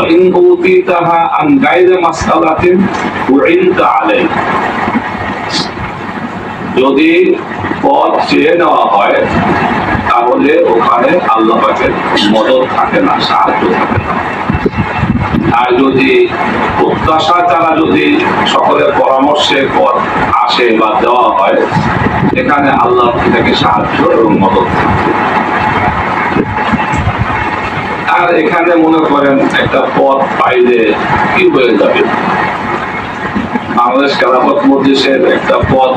وإن أوتيتها عن غير مسألة أعنت عليه যদি পথ চেয়ে নেওয়া হয় তাহলে ওখানে আল্লাহ পাকের মদত থাকে না সাহায্য থাকে না আর যদি প্রত্যাশা ছাড়া যদি সকলের পরামর্শের পর আসে বা দেওয়া হয় এখানে আল্লাহ থেকে সাহায্য এবং মদত থাকে আর এখানে মনে করেন একটা পথ পাইলে কি হয়ে যাবে? বাংলাদেশ খেলাফত মজলিসের একটা পথ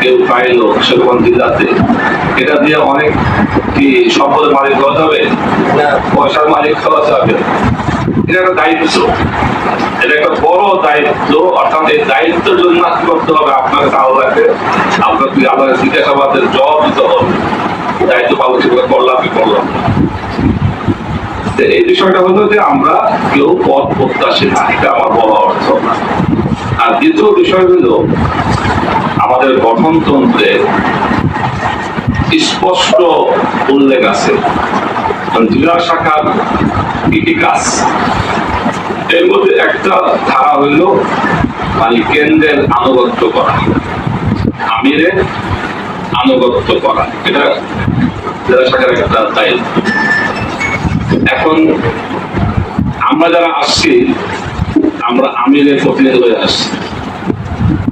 কেউ পাইলো সেরকম জেলাতে এটা দিয়ে অনেক কি সম্পদের মালিক হওয়া যাবে? পয়সার মালিক হওয়া যাবে। এটা একটা দায়িত্ব। এটা একটা বড় দায়িত্ব। অর্থাৎ এই দায়িত্বের জন্য করতে হবে আপনাকে আল্লাহকে আপনাকে আল্লাহকে জিজ্ঞাসাবাদের জবাব দিতে হবে দায়িত্ব পালন সেগুলো করলাম কি করলাম না। তো এই বিষয়টা হলো যে আমরা কেউ পথ প্রত্যাশী না, এটা আমার বলা অর্থ না। আর দ্বিতীয় বিষয় হলো, আমাদের গঠনতন্ত্রে স্পষ্ট উল্লেখ আছে। জেলা শাখার কি কাজ? এর মধ্যে একটা ধারা হইল মানে কেন্দ্রের আনুগত্য করা আমিরের আনুগত্য করা। এটা জেলা শাখার একটা দায়িত্ব। এখন আমরা যারা আসছি, আমরা আমিরের প্রতিনিধি হয়ে আসছি।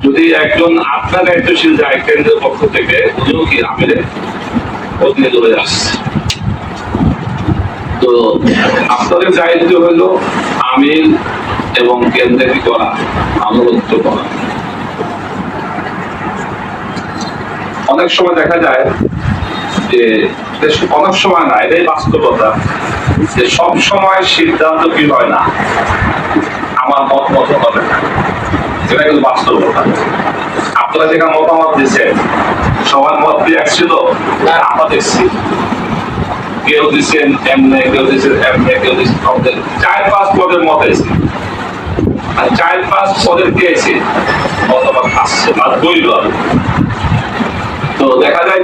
যদি একজন আপনার দায়িত্বশীল যায় কেন্দ্রের পক্ষ থেকে, উনিও কি আমিরের প্রতিনিধি হয়ে আসছে? তো আপনাদের দায়িত্ব হলো আমির এবং কেন্দ্রে কি করা, আনুগত্য করা। অনেক সময় দেখা যায় যে অনেক সময় না, এটাই বাস্তবতা যে সব সময় সিদ্ধান্ত কি হয় না, আমার মত মতো হবে না। এটা কিন্তু বাস্তবতা। আপনারা যেখানে মতামত দিচ্ছেন সবার মত দিয়ে ছিল আমরা দেখছি। কেউ দিচ্ছেন এমনে, কেউ দিচ্ছেন এমনে, কেউ দিচ্ছেন চার পাঁচ পদের মত এসে আর চার পাঁচ পদের কে এসে মতামত আসছে দুইবার তো দেখা যায়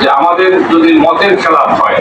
যে আমাদের যদি মতের খেলাপ হয়